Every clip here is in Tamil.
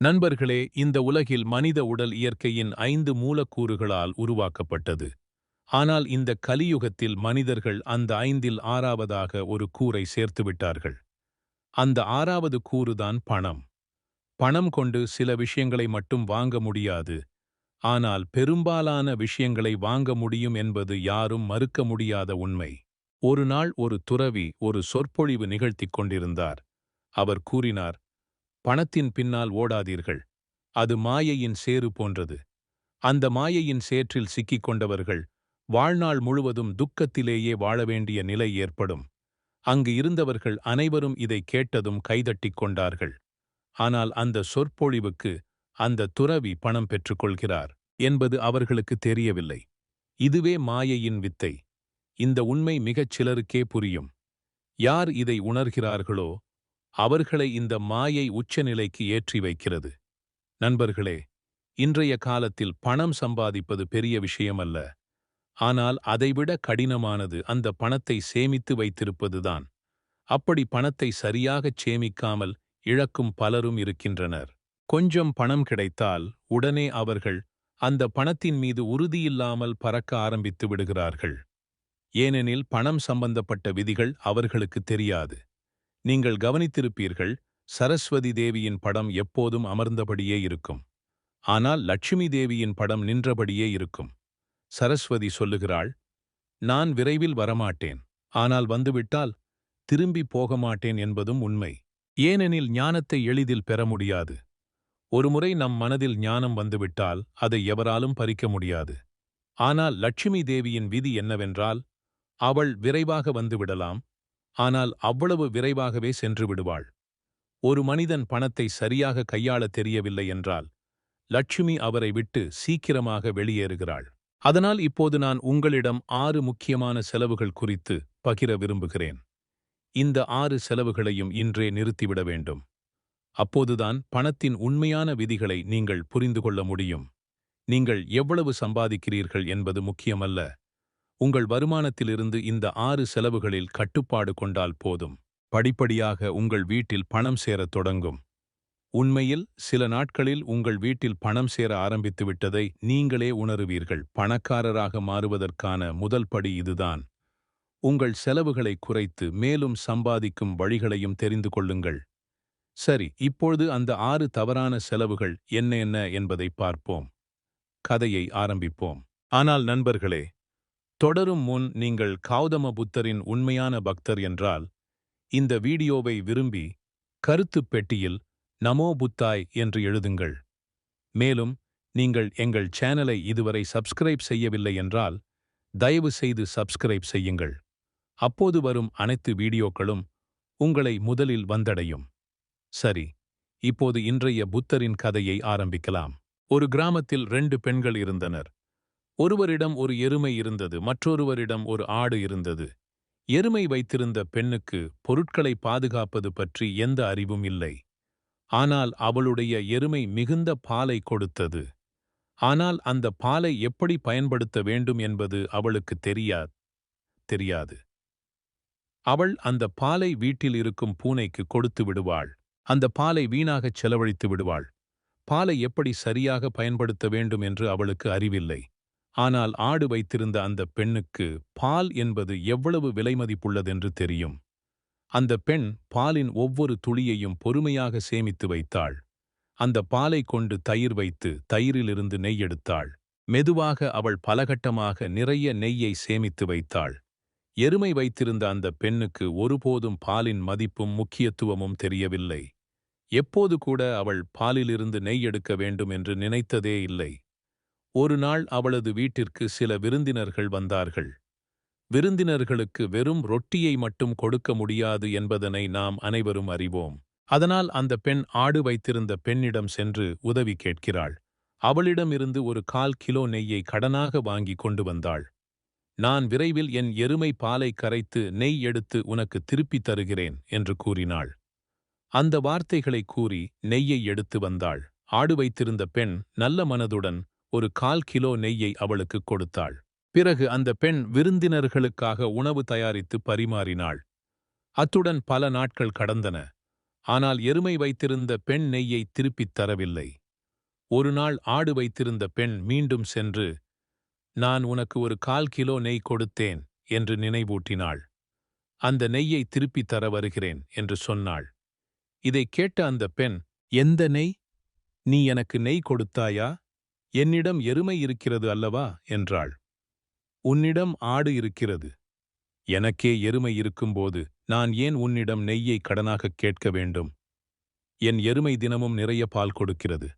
நண்பர்களே இந்த உலகில் மனித உடல் இயற்கையின் ஐந்து மூலக்கூறுகளால் உருவாக்கப்பட்டது. ஆனால் இந்த கலியுகத்தில் மனிதர்கள் அந்த ஐந்தில் ஆறாவதாக ஒரு கூரை சேர்த்துவிட்டார்கள் அந்த ஆறாவது கூறுதான் பணம். பணம் கொண்டு சில விஷயங்களை மட்டும் வாங்க முடியாது. ஆனால் பெரும்பாலான விஷயங்களை வாங்க முடியும் என்பது யாரும் மறுக்க முடியாத உண்மை. ஒரு நாள் ஒரு துறவி ஒரு சொற்பொழிவு நிகழ்த்திக் கொண்டிருந்தார். அவர் கூறினார் பணத்தின் பின்னால் ஓடாதீர்கள். அது மாயையின் சேறு போன்றது. அந்த மாயையின் சேற்றில் சிக்கிக் கொண்டவர்கள் வாழ்நாள் முழுவதும் துக்கத்திலேயே வாழ வேண்டிய நிலை ஏற்படும். அங்கு இருந்தவர்கள் அனைவரும் இதை கேட்டதும் கைதட்டிக் கொண்டார்கள். ஆனால் அந்த சொற்பொழிவுக்கு அந்த துறவி பணம் பெற்றுக்கொள்கிறார் என்பது அவர்களுக்கு தெரியவில்லை. இதுவே மாயையின் வித்தை. இந்த உண்மை மிகச் சிலருக்கே புரியும். யார் இதை உணர்கிறார்களோ அவர்களை இந்த மாயை உச்சநிலைக்கு ஏற்றி வைக்கிறது. நண்பர்களே இன்றைய காலத்தில் பணம் சம்பாதிப்பது பெரிய விஷயமல்ல. ஆனால் அதைவிட கடினமானது அந்த பணத்தை சேமித்து வைத்திருப்பதுதான். அப்படி பணத்தை சரியாகச் சேமிக்காமல் இழக்கும் பலரும் இருக்கின்றனர். கொஞ்சம் பணம் கிடைத்தால் உடனே அவர்கள் அந்த பணத்தின் மீது உறுதியில்லாமல் பறக்க ஆரம்பித்து விடுகிறார்கள். ஏனெனில் பணம் சம்பந்தப்பட்ட விதிகள் அவர்களுக்கு தெரியாது. நீங்கள் கவனித்திருப்பீர்கள் சரஸ்வதி தேவியின் படம் எப்போதும் அமர்ந்தபடியே இருக்கும். ஆனால் லட்சுமி தேவியின் படம் நின்றபடியே இருக்கும். சரஸ்வதி சொல்லுகிறாள் நான் விரைவில் வரமாட்டேன். ஆனால் வந்துவிட்டால் திரும்பி போக மாட்டேன் என்பதும் உண்மை. ஏனெனில் ஞானத்தை எளிதில் பெற முடியாது. ஒருமுறை நம் மனதில் ஞானம் வந்துவிட்டால் அதை எவராலும் பறிக்க முடியாது. ஆனால் லட்சுமி தேவியின் விதி என்னவென்றால் அவள் விரைவாக வந்துவிடலாம் ஆனால் அவ்வளவு விரைவாகவே சென்று விடுவாள். ஒரு மனிதன் பணத்தை சரியாக கையாள தெரியவில்லை என்றால் லட்சுமி அவரை விட்டு சீக்கிரமாக வெளியேறுகிறாள். அதனால் இப்போது நான் உங்களிடம் ஆறு முக்கியமான செலவுகள் குறித்து பகிர விரும்புகிறேன். இந்த ஆறு செலவுகளையும் இன்றே நிறுத்திவிட வேண்டும். அப்போதுதான் பணத்தின் உண்மையான விதிகளை நீங்கள் புரிந்து கொள்ள முடியும். நீங்கள் எவ்வளவு சம்பாதிக்கிறீர்கள் என்பது முக்கியமல்ல. உங்கள் வருமானத்திலிருந்து இந்த ஆறு செலவுகளில் கட்டுப்பாடு கொண்டால் போதும். படிப்படியாக உங்கள் வீட்டில் பணம் சேரத் தொடங்கும். உண்மையில் சில நாட்களில் உங்கள் வீட்டில் பணம் சேர ஆரம்பித்து விட்டதை நீங்களே உணருவீர்கள். பணக்காரராக மாறுவதற்கான முதல் படி இதுதான். உங்கள் செலவுகளை குறைத்து மேலும் சம்பாதிக்கும் வழிகளையும் தெரிந்து கொள்ளுங்கள். சரி இப்பொழுது அந்த ஆறு தவறான செலவுகள் என்ன என்ன என்பதை பார்ப்போம். கதையை ஆரம்பிப்போம். ஆனால் நண்பர்களே தொடரும் முன் நீங்கள் கௌதம புத்தரின் உண்மையான பக்தர் என்றால் இந்த வீடியோவை விரும்பி கருத்துப் பெட்டியில் நமோ புத்தாய் என்று எழுதுங்கள். மேலும் நீங்கள் எங்கள் சேனலை இதுவரை சப்ஸ்கிரைப் செய்யவில்லை என்றால் தயவு செய்து சப்ஸ்கிரைப் செய்யுங்கள். அப்போது வரும் அனைத்து வீடியோக்களும் உங்களை முதலில் வந்தடையும். சரி இப்போது இன்றைய புத்தரின் கதையை ஆரம்பிக்கலாம். ஒரு கிராமத்தில் ரெண்டு பெண்கள் இருந்தனர். ஒருவரிடம் ஒரு எருமை இருந்தது மற்றொருவரிடம் ஒரு ஆடு இருந்தது. எருமை வைத்திருந்த பெண்ணுக்கு பொருட்களை பாதுகாப்பது பற்றி எந்த அறிவும் இல்லை. ஆனால் அவளுடைய எருமை மிகுந்த பாலை கொடுத்தது. ஆனால் அந்த பாலை எப்படி பயன்படுத்த வேண்டும் என்பது அவளுக்கு தெரியா தெரியாது. அவள் அந்த பாலை வீட்டில் இருக்கும் பூனைக்கு கொடுத்து விடுவாள். அந்த பாலை வீணாகச் செலவழித்து விடுவாள். பாலை எப்படி சரியாக பயன்படுத்த வேண்டும் என்று அவளுக்கு அறிவில்லை. ஆனால் ஆடு வைத்திருந்த அந்த பெண்ணுக்கு பால் என்பது எவ்வளவு விலைமதிப்புள்ளதென்று தெரியும். அந்த பெண் பாலின் ஒவ்வொரு துளியையும் பொறுமையாக சேமித்து வைத்தாள். அந்த பாலை கொண்டு தயிர் வைத்து தயிரிலிருந்து நெய் எடுத்தாள். மெதுவாக அவள் பலகட்டமாக நிறைய நெய்யை சேமித்து வைத்தாள். எருமை வைத்திருந்த அந்த பெண்ணுக்கு ஒருபோதும் பாலின் மதிப்பும் முக்கியத்துவமும் தெரியவில்லை. எப்போது கூட அவள் பாலிலிருந்து நெய் எடுக்க வேண்டும் என்று நினைத்ததே இல்லை. ஒரு நாள் அவளது வீட்டிற்கு சில விருந்தினர்கள் வந்தார்கள். விருந்தினர்களுக்கு வெறும் ரொட்டியை மட்டும் கொடுக்க முடியாது என்பதனை நாம் அனைவரும் அறிவோம். அதனால் அந்த பெண் ஆடு வைத்திருந்த பெண்ணிடம் சென்று உதவி கேட்கிறாள். அவளிடமிருந்து ஒரு கால் கிலோ நெய்யை கடனாக வாங்கி கொண்டு வந்தாள். நான் விரைவில் என் எருமை பாலை கரைத்து நெய் எடுத்து உனக்கு திருப்பித் தருகிறேன் என்று கூறினாள். அந்த வார்த்தைகளை கூறி நெய்யை எடுத்து வந்தாள். ஆடு வைத்திருந்த பெண் நல்ல மனதுடன் ஒரு கால் கிலோ நெய்யை அவளுக்கு கொடுத்தாள். பிறகு அந்த பெண் விருந்தினர்களுக்காக உணவு தயாரித்து பரிமாறினாள். அத்துடன் பல நாட்கள் கடந்தன. ஆனால் எருமை வைத்திருந்த பெண் நெய்யை திருப்பித் தரவில்லை. ஒரு நாள் ஆடு வைத்திருந்த பெண் மீண்டும் சென்று நான் உனக்கு ஒரு கால் கிலோ நெய் கொடுத்தேன் என்று நினைவூட்டினாள். அந்த நெய்யை திருப்பித் தர வருகிறேன் என்று சொன்னாள். இதைக் கேட்ட அந்த பெண் எந்த நெய்? நீ எனக்கு நெய் கொடுத்தாயா? என்னிடம் எருமை இருக்கிறது அல்லவா? என்றாள். உன்னிடம் ஆடு இருக்கிறது. எனக்கே எருமை இருக்கும்போது நான் ஏன் உன்னிடம் நெய்யை கடனாகக் கேட்க வேண்டும்? என் எருமை தினமும் நிறைய பால் கொடுக்கிறது.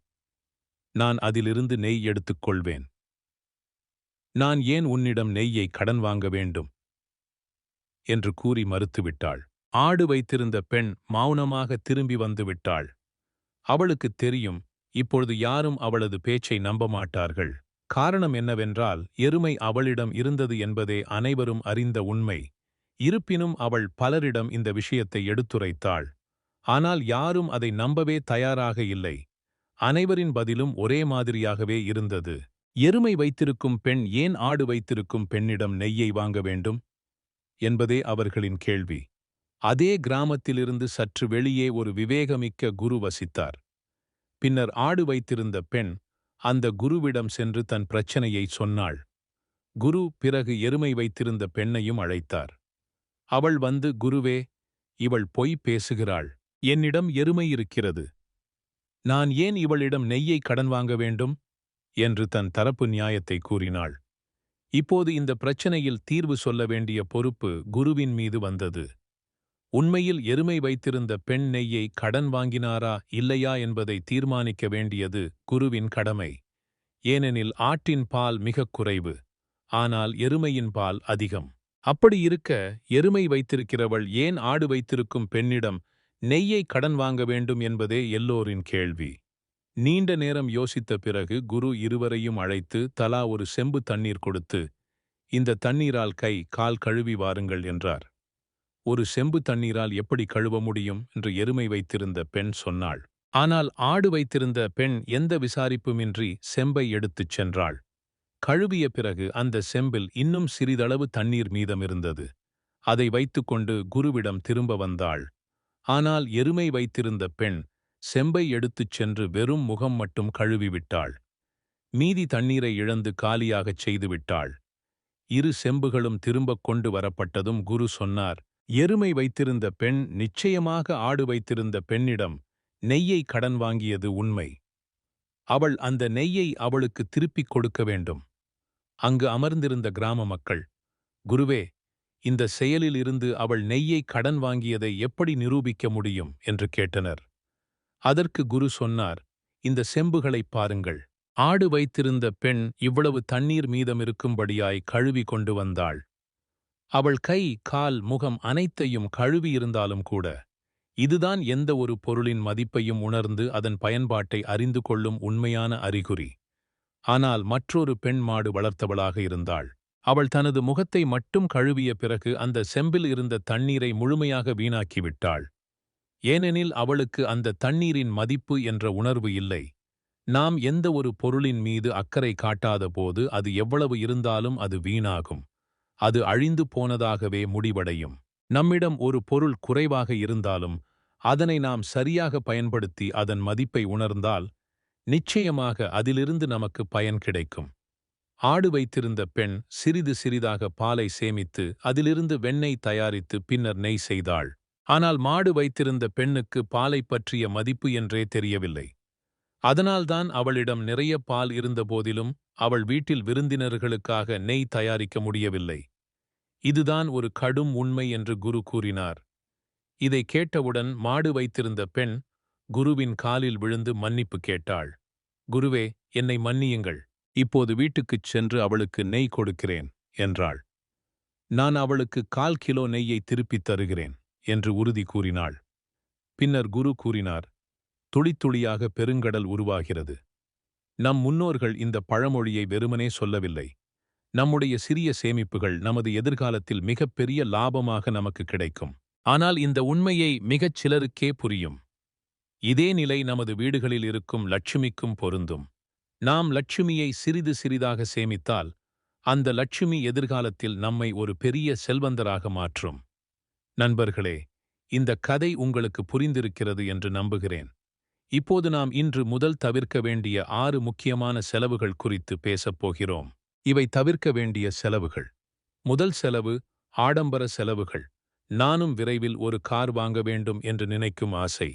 நான் அதிலிருந்து நெய் எடுத்துக் கொள்வேன் நான் ஏன் உன்னிடம் நெய்யை கடன் வாங்க வேண்டும்? என்று கூறி மறுத்துவிட்டாள். ஆடு வைத்திருந்த பெண் மௌனமாக திரும்பி வந்து விட்டாள் அவளுக்குத் தெரியும் இப்பொழுது யாரும் அவளது பேச்சை நம்ப மாட்டார்கள் காரணம் என்னவென்றால் எருமை அவளிடம் இருந்தது என்பதே அனைவரும் அறிந்த உண்மை. இருப்பினும் அவள் பலரிடம் இந்த விஷயத்தை எடுத்துரைத்தாள். ஆனால் யாரும் அதை நம்பவே தயாராக இல்லை. அனைவரின் பதிலும் ஒரே மாதிரியாகவே இருந்தது. எருமை வைத்திருக்கும் பெண் ஏன் ஆடு வைத்திருக்கும் பெண்ணிடம் நெய்யை வாங்க வேண்டும்? என்பதே அவர்களின் கேள்வி. அதே கிராமத்திலிருந்து சற்று வெளியே ஒரு விவேகமிக்க குரு வசித்தார். பின்னர் ஆடு வைத்திருந்த பெண் அந்த குருவிடம் சென்று தன் பிரச்சனையை சொன்னாள். குரு பிறகு எருமை வைத்திருந்த பெண்ணையும் அழைத்தார். அவள் வந்து குருவே இவள் பொய் பேசுகிறாள். என்னிடம் எருமை இருக்கிறது. நான் ஏன் இவளிடம் நெய்யை கடன் வாங்க வேண்டும்? என்று தன் தரப்பு நியாயத்தை கூறினாள். இப்போது இந்த பிரச்சனையில் தீர்வு சொல்ல வேண்டிய பொறுப்பு குருவின் மீது வந்தது. உண்மையில் எருமை வைத்திருந்த பெண் நெய்யை கடன் வாங்கினாரா இல்லையா என்பதை தீர்மானிக்க வேண்டியது குருவின் கடமை. ஏனெனில் ஆட்டின் பால் மிகக் குறைவு. ஆனால் எருமையின் பால் அதிகம். அப்படி இருக்க எருமை வைத்திருக்கிறவள் ஏன் ஆடு வைத்திருக்கும் பெண்ணிடம் நெய்யை கடன் வாங்க வேண்டும் என்பதே எல்லோரின் கேள்வி. நீண்ட நேரம் யோசித்த பிறகு குரு இருவரையும் அழைத்து தலா ஒரு செம்பு தண்ணீர் கொடுத்து இந்த தண்ணீரால் கை கால் கழுவி வாருங்கள் என்றார். ஒரு செம்பு தண்ணீரால் எப்படி கழுவ முடியும் என்று எருமை வைத்திருந்த பெண் சொன்னாள். ஆனால் ஆடு வைத்திருந்த பெண் எந்த விசாரிப்புமின்றி செம்பை எடுத்துச் சென்றாள். கழுவிய பிறகு அந்த செம்பில் இன்னும் சிறிதளவு தண்ணீர் மீதமிருந்தது. அதை வைத்துக்கொண்டு குருவிடம் திரும்ப வந்தாள். ஆனால் எருமை வைத்திருந்த பெண் செம்பை எடுத்துச் சென்று வெறும் முகம் மட்டும் கழுவிவிட்டாள். மீதி தண்ணீரை இழந்து காலியாகச் செய்துவிட்டாள். இரு செம்புகளும் திரும்பக் கொண்டு வரப்பட்டதும் குரு சொன்னார் எருமை வைத்திருந்த பெண் நிச்சயமாக ஆடு வைத்திருந்த பெண்ணிடம் நெய்யை கடன் வாங்கியது உண்மை. அவள் அந்த நெய்யை அவளுக்கு திருப்பிக் கொடுக்க வேண்டும். அங்கு அமர்ந்திருந்த கிராம மக்கள் குருவே இந்த செயலில் இருந்து அவள் நெய்யை கடன் வாங்கியதை எப்படி நிரூபிக்க முடியும்? என்று கேட்டனர். அதற்கு குரு சொன்னார் இந்த செம்புகளைப் பாருங்கள். ஆடு வைத்திருந்த பெண் இவ்வளவு தண்ணீர் மீதமிருக்கும்படியாய் கழுவி கொண்டு வந்தாள். அவள் கை கால் முகம் அனைத்தையும் கழுவியிருந்தாலும் கூட இதுதான் எந்த ஒரு பொருளின் மதிப்பையும் உணர்ந்து அதன் பயன்பாட்டை அறிந்து கொள்ளும் உண்மையான அறிகுறி. ஆனால் மற்றொரு பெண் மாடு வளர்த்தவளாக இருந்தாள். அவள் தனது முகத்தை மட்டும் கழுவிய பிறகு அந்த செம்பில் இருந்த தண்ணீரை முழுமையாக வீணாக்கிவிட்டாள். ஏனெனில் அவளுக்கு அந்த தண்ணீரின் மதிப்பு என்ற உணர்வு இல்லை. நாம் எந்த ஒரு பொருளின் மீது அக்கறை காட்டாத போது அது எவ்வளவு இருந்தாலும் அது வீணாகும். அது அழிந்து போனதாகவே முடிவடையும். நம்மிடம் ஒரு பொருள் குறைவாக இருந்தாலும் அதனை நாம் சரியாக பயன்படுத்தி அதன் மதிப்பை உணர்ந்தால் நிச்சயமாக அதிலிருந்து நமக்கு பயன் கிடைக்கும். ஆடு வைத்திருந்த பெண் சிறிது சிறிதாக பாலை சேமித்து அதிலிருந்து வெண்ணெய் தயாரித்து பின்னர் நெய் செய்தாள். ஆனால் மாடு வைத்திருந்த பெண்ணுக்கு பாலை பற்றிய மதிப்பு என்றே தெரியவில்லை. அதனால்தான் அவளிடம் நிறைய பால் இருந்தபோதிலும் அவள் வீட்டில் விருந்தினர்களுக்காக நெய் தயாரிக்க முடியவில்லை. இதுதான் ஒரு கடும் உண்மை என்று குரு கூறினார். இதை கேட்டவுடன் மாடு வைத்திருந்த பெண் குருவின் காலில் விழுந்து மன்னிப்பு கேட்டாள். குருவே என்னை மன்னியுங்கள். இப்போது வீட்டுக்குச் சென்று அவளுக்கு நெய் கொடுக்கிறேன் என்றாள். நான் அவளுக்கு கால் கிலோ நெய்யை திருப்பித் தருகிறேன் என்று உறுதி கூறினாள். பின்னர் குரு கூறினார் துளித்துளியாக பெருங்கடல் உருவாகிறது. நம் முன்னோர்கள் இந்த பழமொழியை வெறுமனே சொல்லவில்லை. நம்முடைய சிறிய சேமிப்புகள் நமது எதிர்காலத்தில் மிகப்பெரிய லாபமாக நமக்கு கிடைக்கும். ஆனால் இந்த உண்மையை மிகச் சிலருக்கே புரியும். இதே நிலை நமது வீடுகளில் இருக்கும் லட்சுமிக்கும் பொருந்தும். நாம் லட்சுமியை சிறிது சிறிதாக சேமித்தால் அந்த லட்சுமி எதிர்காலத்தில் நம்மை ஒரு பெரிய செல்வந்தராக மாற்றும். நண்பர்களே இந்த கதை உங்களுக்கு புரிந்திருக்கிறது என்று நம்புகிறேன். இப்போது நாம் இன்று முதல் தவிர்க்க வேண்டிய ஆறு முக்கியமான செலவுகள் குறித்து பேசப் போகிறோம். இவை தவிர்க்க வேண்டிய செலவுகள். முதல் செலவு ஆடம்பர செலவுகள். நானும் விரைவில் ஒரு கார் வாங்க வேண்டும் என்று நினைக்கும் ஆசை.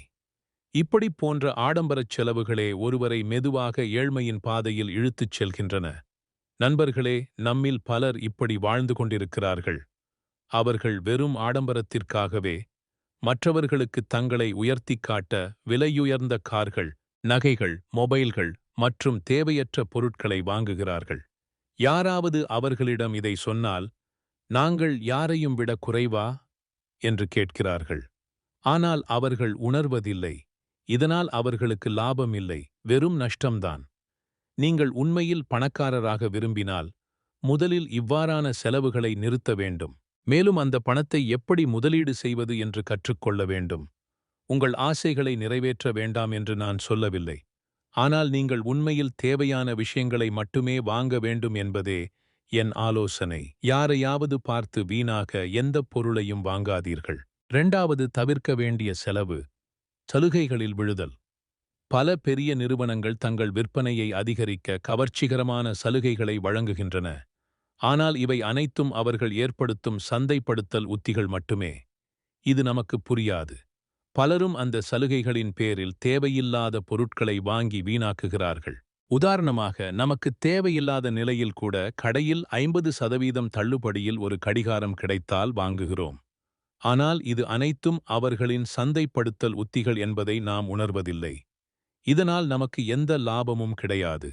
இப்படி போன்ற ஆடம்பரச் செலவுகளே ஒருவரை மெதுவாக ஏழ்மையின் பாதையில் இழுத்துச் செல்கின்றன. நண்பர்களே நம்மில் பலர் இப்படி வாழ்ந்து கொண்டிருக்கிறார்கள். அவர்கள் வெறும் ஆடம்பரத்திற்காகவே மற்றவர்களுக்கு தங்களை உயர்த்திக் காட்ட விலையுயர்ந்த கார்கள் நகைகள் மொபைல்கள் மற்றும் தேவையற்ற பொருட்களை வாங்குகிறார்கள். யாராவது அவர்களிடம் இதை சொன்னால் நாங்கள் யாரையும் விட குறைவா? என்று கேட்கிறார்கள். ஆனால் அவர்கள் உணர்வதில்லை. இதனால் அவர்களுக்கு லாபம் இல்லை. வெறும் நஷ்டம்தான். நீங்கள் உண்மையில் பணக்காரராக விரும்பினால் முதலில் இவ்வாறான செலவுகளை நிறுத்த வேண்டும். மேலும் அந்த பணத்தை எப்படி முதலீடு செய்வது என்று கற்றுக்கொள்ள வேண்டும். உங்கள் ஆசைகளை நிறைவேற்ற வேண்டாம் என்று நான் சொல்லவில்லை. ஆனால் நீங்கள் உண்மையில் தேவையான விஷயங்களை மட்டுமே வாங்க வேண்டும் என்பதே என் ஆலோசனை. யாரையாவது பார்த்து வீணாக எந்த பொருளையும் வாங்காதீர்கள். இரண்டாவது தவிர்க்க வேண்டிய செலவு சலுகைகளில் விழுதல். பல பெரிய நிறுவனங்கள் தங்கள் விற்பனையை அதிகரிக்க கவர்ச்சிகரமான சலுகைகளை வழங்குகின்றன. ஆனால் இவை அனைத்தும் அவர்கள் ஏற்படுத்தும் சந்தைப்படுத்தல் உத்திகள் மட்டுமே. இது நமக்கு புரியாது. பலரும் அந்த சலுகைகளின் பேரில் தேவையில்லாத பொருட்களை வாங்கி வீணாக்குகிறார்கள். உதாரணமாக நமக்கு தேவையில்லாத நிலையில் கூட கடையில் ஐம்பது சதவீதம் தள்ளுபடியில் ஒரு கடிகாரம் கிடைத்தால் வாங்குகிறோம். ஆனால் இது அனைத்தும் அவர்களின் சந்தைப்படுத்தல் உத்திகள் என்பதை நாம் உணர்வதில்லை. இதனால் நமக்கு எந்த லாபமும் கிடையாது.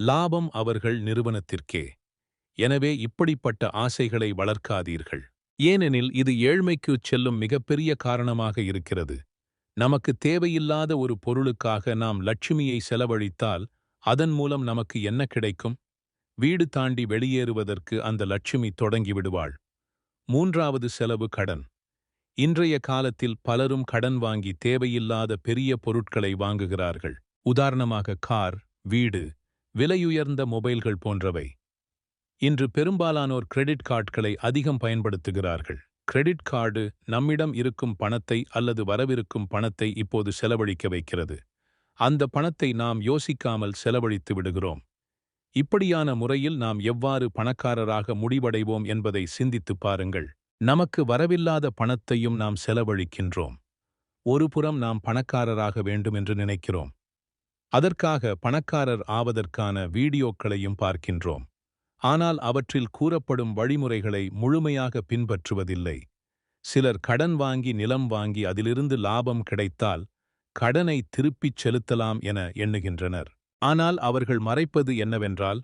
லாபம் அவர்கள் நிறுவனத்திற்கே. எனவே இப்படிப்பட்ட ஆசைகளை வளர்க்காதீர்கள். ஏனெனில் இது ஏழ்மைக்குச் செல்லும் மிகப்பெரிய காரணமாக இருக்கிறது. நமக்கு தேவையில்லாத ஒரு பொருளுக்காக நாம் லட்சுமியை செலவழித்தால் அதன் மூலம் நமக்கு என்ன கிடைக்கும்? வீடு தாண்டி வெளியேறுவதற்கு அந்த லட்சுமி தொடங்கிவிடுவாள். மூன்றாவது செலவு கடன். இன்றைய காலத்தில் பலரும் கடன் வாங்கி தேவையில்லாத பெரிய பொருட்களை வாங்குகிறார்கள். உதாரணமாக கார் வீடு விலையுயர்ந்த மொபைல்கள் போன்றவை. இன்று பெரும்பாலானோர் கிரெடிட் கார்டுகளை அதிகம் பயன்படுத்துகிறார்கள். கிரெடிட் கார்டு நம்மிடம் இருக்கும் பணத்தை அல்லது வரவிருக்கும் பணத்தை இப்போது செலவழிக்க வைக்கிறது. அந்த பணத்தை நாம் யோசிக்காமல் செலவழித்து விடுகிறோம். இப்படியான முறையில் நாம் எவ்வாறு பணக்காரராக முடிவடைவோம் என்பதை சிந்தித்துப் பாருங்கள். நமக்கு வரவில்லாத பணத்தையும் நாம் செலவழிக்கின்றோம். ஒருபுறம் நாம் பணக்காரராக வேண்டும் என்று நினைக்கிறோம். அதற்காக பணக்காரர் ஆவதற்கான வீடியோக்களையும் பார்க்கின்றோம். ஆனால் அவற்றில் கூறப்படும் வழிமுறைகளை முழுமையாக பின்பற்றுவதில்லை. சிலர் கடன் வாங்கி நிலம் வாங்கி அதிலிருந்து லாபம் கிடைத்தால் கடனை திருப்பிச் செலுத்தலாம் என எண்ணுகின்றனர். ஆனால் அவர்கள் மறைப்பது என்னவென்றால்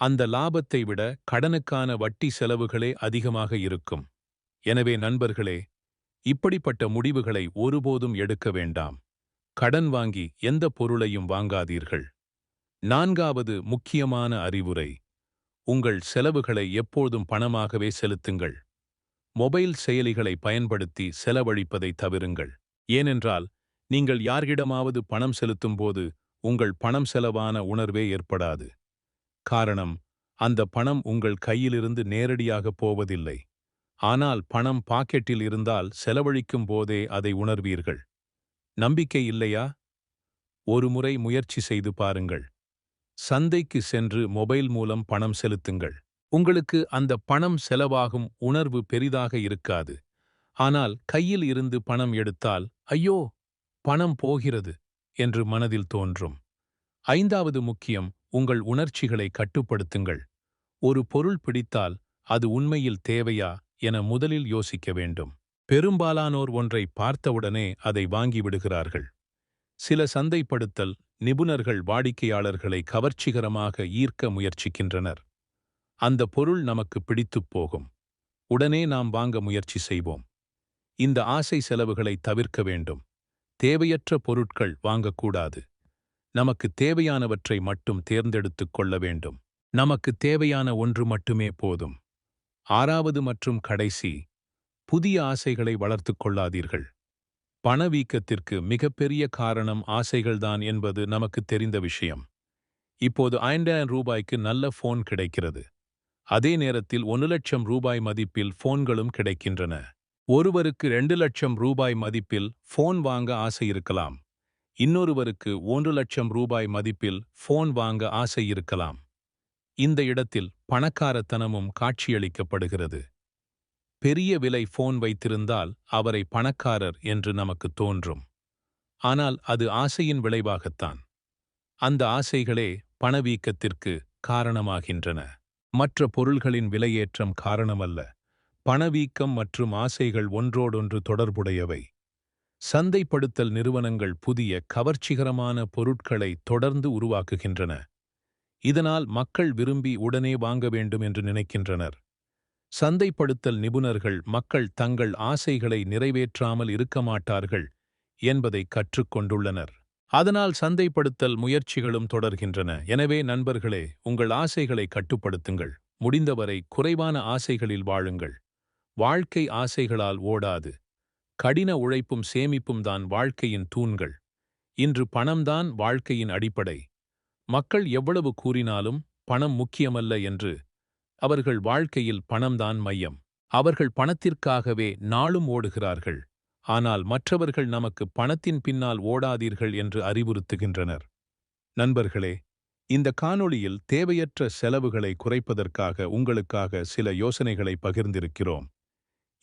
அந்த லாபத்தை விட கடனுக்கான வட்டி செலவுகளே அதிகமாக இருக்கும். எனவே நண்பர்களே இப்படிப்பட்ட முடிவுகளை ஒருபோதும் எடுக்க வேண்டாம். கடன் வாங்கி எந்த பொருளையும் வாங்காதீர்கள். நான்காவது முக்கியமான அறிவுரை. உங்கள் செலவுகளை எப்போதும் பணமாகவே செலுத்துங்கள். மொபைல் செயலிகளை பயன்படுத்தி செலவழிப்பதை தவிருங்கள். ஏனென்றால் நீங்கள் யார்கிடமாவது பணம் செலுத்தும்போது உங்கள் பணம் செலவான உணர்வே ஏற்படாது. காரணம் அந்த பணம் உங்கள் கையிலிருந்து நேரடியாக போவதில்லை. ஆனால் பணம் பாக்கெட்டில் இருந்தால் செலவழிக்கும் போதே அதை உணர்வீர்கள். நம்பிக்கை இல்லையா? ஒருமுறை முயற்சி செய்து பாருங்கள். சந்தைக்கு சென்று மொபைல் மூலம் பணம் செலுத்துங்கள். உங்களுக்கு அந்த பணம் செலவாகும் உணர்வு பெரிதாக இருக்காது. ஆனால் கையில் இருந்து பணம் எடுத்தால் ஐயோ பணம் போகிறது என்று மனதில் தோன்றும். ஐந்தாவது முக்கியம் உங்கள் உணர்ச்சிகளை கட்டுப்படுத்துங்கள். ஒரு பொருள் பிடித்தால் அது உண்மையில் தேவையா என முதலில் யோசிக்க வேண்டும். பெரும்பாலானோர் ஒன்றை பார்த்தவுடனே அதை வாங்கிவிடுகிறார்கள் சில சந்தைப்படுத்தல் நிபுணர்கள் வாடிக்கையாளர்களை கவர்ச்சிகரமாக ஈர்க்க முயற்சிக்கின்றனர். அந்த பொருள் நமக்கு பிடித்துப் போகும். உடனே நாம் வாங்க முயற்சி செய்வோம். இந்த ஆசை செலவுகளை தவிர்க்க வேண்டும். தேவையற்ற பொருட்கள் வாங்கக்கூடாது. நமக்கு தேவையானவற்றை மட்டும் தேர்ந்தெடுத்துக் கொள்ள வேண்டும். நமக்கு தேவையான ஒன்று மட்டுமே போதும். ஆறாவது மற்றும் கடைசி புதிய ஆசைகளை வளர்த்துக் கொள்ளாதீர்கள். பணவீக்கத்திற்கு மிகப்பெரிய காரணம் ஆசைகள்தான் என்பது நமக்கு தெரிந்த விஷயம். இப்போது ஐந்தாயிரம் ரூபாய்க்கு நல்ல ஃபோன் கிடைக்கிறது. அதே நேரத்தில் ஒன்று லட்சம் ரூபாய் மதிப்பில் ஃபோன்களும் கிடைக்கின்றன. ஒருவருக்கு ரெண்டு லட்சம் ரூபாய் மதிப்பில் ஃபோன் வாங்க ஆசை இருக்கலாம். இன்னொருவருக்கு ஒன்று லட்சம் ரூபாய் மதிப்பில் ஃபோன் வாங்க ஆசை இருக்கலாம். இந்த இடத்தில் பணக்காரத்தனமும் காட்சியளிக்கப்படுகிறது. பெரிய விலை ஃபோன் வைத்திருந்தால் அவரை பணக்காரர் என்று நமக்கு தோன்றும். ஆனால் அது ஆசையின் விளைவாகத்தான். அந்த ஆசைகளே பணவீக்கத்திற்கு காரணமாகின்றன. மற்ற பொருள்களின் விலையேற்றம் காரணமல்ல. பணவீக்கம் மற்றும் ஆசைகள் ஒன்றோடொன்று தொடர்புடையவை. சந்தைப்படுத்தல் நிறுவனங்கள் புதிய கவர்ச்சிகரமான பொருட்களை தொடர்ந்து உருவாக்குகின்றன. இதனால் மக்கள் விரும்பி உடனே வாங்க வேண்டும் என்று நினைக்கின்றனர். சந்தைப்படுத்தல் நிபுணர்கள் மக்கள் தங்கள் ஆசைகளை நிறைவேற்றாமல் இருக்க மாட்டார்கள் என்பதை கற்றுக்கொண்டுள்ளனர். அதனால் சந்தைப்படுத்தல் முயற்சிகளும் தொடர்கின்றன. எனவே நண்பர்களே உங்கள் ஆசைகளை கட்டுப்படுத்துங்கள். முடிந்தவரை குறைவான ஆசைகளில் வாழுங்கள். வாழ்க்கை ஆசைகளால் ஓடாது. கடின உழைப்பும் சேமிப்பும் தான் வாழ்க்கையின் தூண்கள். இன்று பணம்தான் வாழ்க்கையின் அடிப்படை. மக்கள் எவ்வளவு கூறினாலும் பணம் முக்கியமல்ல என்று அவர்கள் வாழ்க்கையில் பணம்தான் மையம். அவர்கள் பணத்திற்காகவே நாளும் ஓடுகிறார்கள். ஆனால் மற்றவர்கள் நமக்கு பணத்தின் பின்னால் ஓடாதீர்கள் என்று அறிவுறுத்துகின்றனர். நண்பர்களே இந்த காணொளியில் தேவையற்ற செலவுகளை குறைப்பதற்காக உங்களுக்காக சில யோசனைகளை பகிர்ந்திருக்கிறோம்.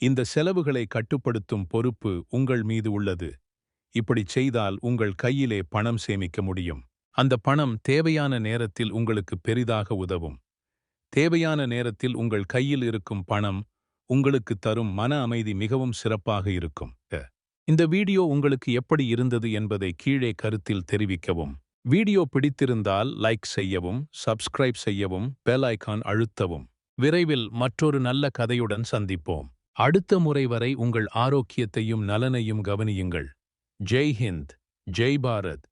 இந்த செலவுகளை கட்டுப்படுத்தும் பொறுப்பு உங்கள் மீது உள்ளது. இப்படி செய்தால் உங்கள் கையிலே பணம் சேமிக்க முடியும். அந்த பணம் தேவையான நேரத்தில் உங்களுக்கு பெரிதாக உதவும். தேவையான நேரத்தில் உங்கள் கையில் இருக்கும் பணம் உங்களுக்கு தரும் மன அமைதி மிகவும் சிறப்பாக இருக்கும். இந்த வீடியோ உங்களுக்கு எப்படி இருந்தது என்பதை கீழே கருத்தில் தெரிவிக்கவும். வீடியோ பிடித்திருந்தால் லைக் செய்யவும் சப்ஸ்கிரைப் செய்யவும் பெல் அழுத்தவும். விரைவில் மற்றொரு நல்ல கதையுடன் சந்திப்போம். அடுத்த முறை வரை உங்கள் ஆரோக்கியத்தையும் நலனையும் கவனியுங்கள். ஜெய் ஹிந்த். ஜெய் பாரத்.